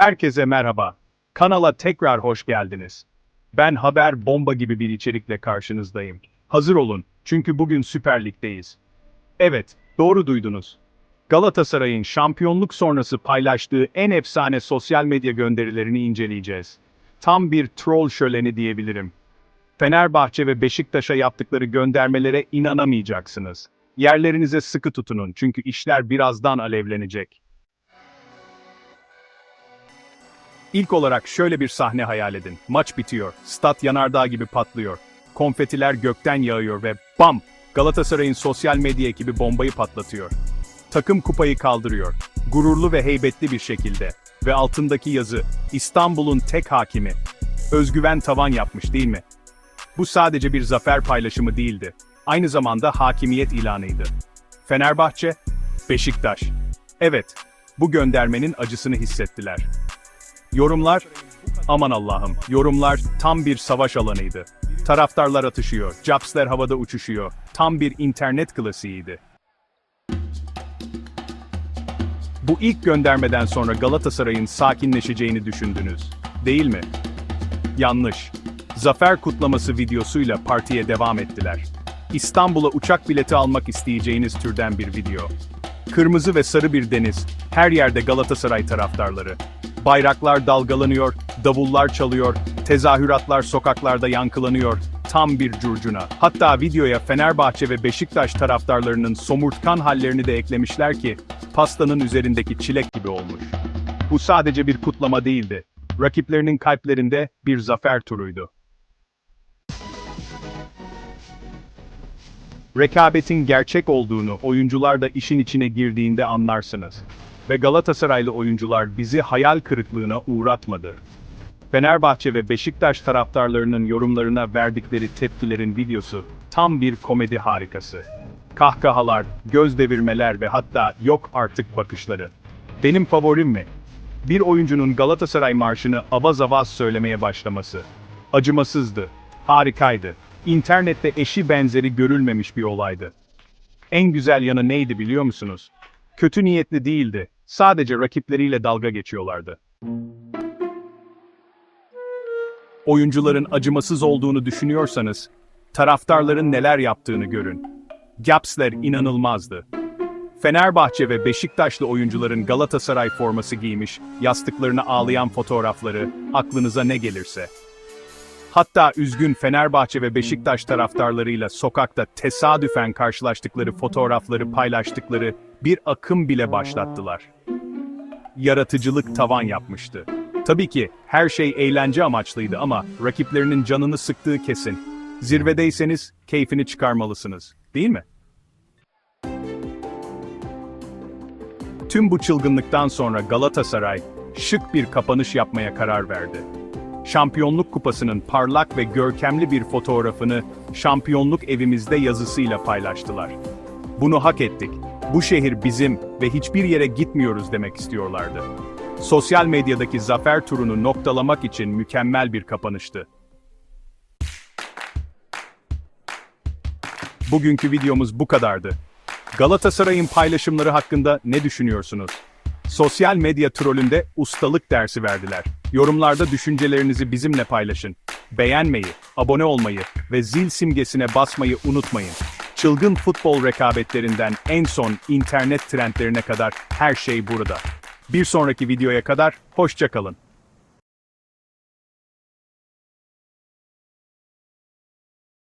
Herkese merhaba. Kanala tekrar hoş geldiniz. Ben haber bomba gibi bir içerikle karşınızdayım. Hazır olun, çünkü bugün Süper Lig'deyiz. Evet, doğru duydunuz. Galatasaray'ın şampiyonluk sonrası paylaştığı en efsane sosyal medya gönderilerini inceleyeceğiz. Tam bir troll şöleni diyebilirim. Fenerbahçe ve Beşiktaş'a yaptıkları göndermelere inanamayacaksınız. Yerlerinize sıkı tutunun çünkü işler birazdan alevlenecek. İlk olarak şöyle bir sahne hayal edin. Maç bitiyor, stat yanardağ gibi patlıyor. Konfetiler gökten yağıyor ve bam! Galatasaray'ın sosyal medya ekibi bombayı patlatıyor. Takım kupayı kaldırıyor. Gururlu ve heybetli bir şekilde. Ve altındaki yazı, İstanbul'un tek hakimi. Özgüven tavan yapmış değil mi? Bu sadece bir zafer paylaşımı değildi. Aynı zamanda hakimiyet ilanıydı. Fenerbahçe, Beşiktaş. Evet, bu göndermenin acısını hissettiler. Yorumlar, aman Allah'ım, yorumlar tam bir savaş alanıydı. Taraftarlar atışıyor, capsler havada uçuşuyor. Tam bir internet klasiğiydi. Bu ilk göndermeden sonra Galatasaray'ın sakinleşeceğini düşündünüz, değil mi? Yanlış. Zafer kutlaması videosuyla partiye devam ettiler. İstanbul'a uçak bileti almak isteyeceğiniz türden bir video. Kırmızı ve sarı bir deniz, her yerde Galatasaray taraftarları. Bayraklar dalgalanıyor, davullar çalıyor, tezahüratlar sokaklarda yankılanıyor, tam bir curcuna. Hatta videoya Fenerbahçe ve Beşiktaş taraftarlarının somurtkan hallerini de eklemişler ki, pastanın üzerindeki çilek gibi olmuş. Bu sadece bir kutlama değildi. Rakiplerinin kalplerinde bir zafer turuydu. Rekabetin gerçek olduğunu oyuncular da işin içine girdiğinde anlarsınız. Ve Galatasaraylı oyuncular bizi hayal kırıklığına uğratmadı. Fenerbahçe ve Beşiktaş taraftarlarının yorumlarına verdikleri tepkilerin videosu tam bir komedi harikası. Kahkahalar, göz devirmeler ve hatta yok artık bakışları. Benim favorim mi? Bir oyuncunun Galatasaray marşını avaz avaz söylemeye başlaması. Acımasızdı, harikaydı. İnternette eşi benzeri görülmemiş bir olaydı. En güzel yanı neydi biliyor musunuz? Kötü niyetli değildi. Sadece rakipleriyle dalga geçiyorlardı. Oyuncuların acımasız olduğunu düşünüyorsanız, taraftarların neler yaptığını görün. Gapsler inanılmazdı. Fenerbahçe ve Beşiktaşlı oyuncuların Galatasaray forması giymiş, yastıklarına ağlayan fotoğrafları, aklınıza ne gelirse. Hatta üzgün Fenerbahçe ve Beşiktaş taraftarlarıyla sokakta tesadüfen karşılaştıkları fotoğrafları paylaştıkları bir akım bile başlattılar. Yaratıcılık tavan yapmıştı. Tabii ki her şey eğlence amaçlıydı ama rakiplerinin canını sıktığı kesin. Zirvedeyseniz keyfini çıkarmalısınız, değil mi? Tüm bu çılgınlıktan sonra Galatasaray şık bir kapanış yapmaya karar verdi. Şampiyonluk Kupası'nın parlak ve görkemli bir fotoğrafını şampiyonluk evimizde yazısıyla paylaştılar. Bunu hak ettik. Bu şehir bizim ve hiçbir yere gitmiyoruz demek istiyorlardı. Sosyal medyadaki zafer turunu noktalamak için mükemmel bir kapanıştı. Bugünkü videomuz bu kadardı. Galatasaray'ın paylaşımları hakkında ne düşünüyorsunuz? Sosyal medya trolünde ustalık dersi verdiler. Yorumlarda düşüncelerinizi bizimle paylaşın. Beğenmeyi, abone olmayı ve zil simgesine basmayı unutmayın. Çılgın futbol rekabetlerinden en son internet trendlerine kadar her şey burada. Bir sonraki videoya kadar hoşça kalın.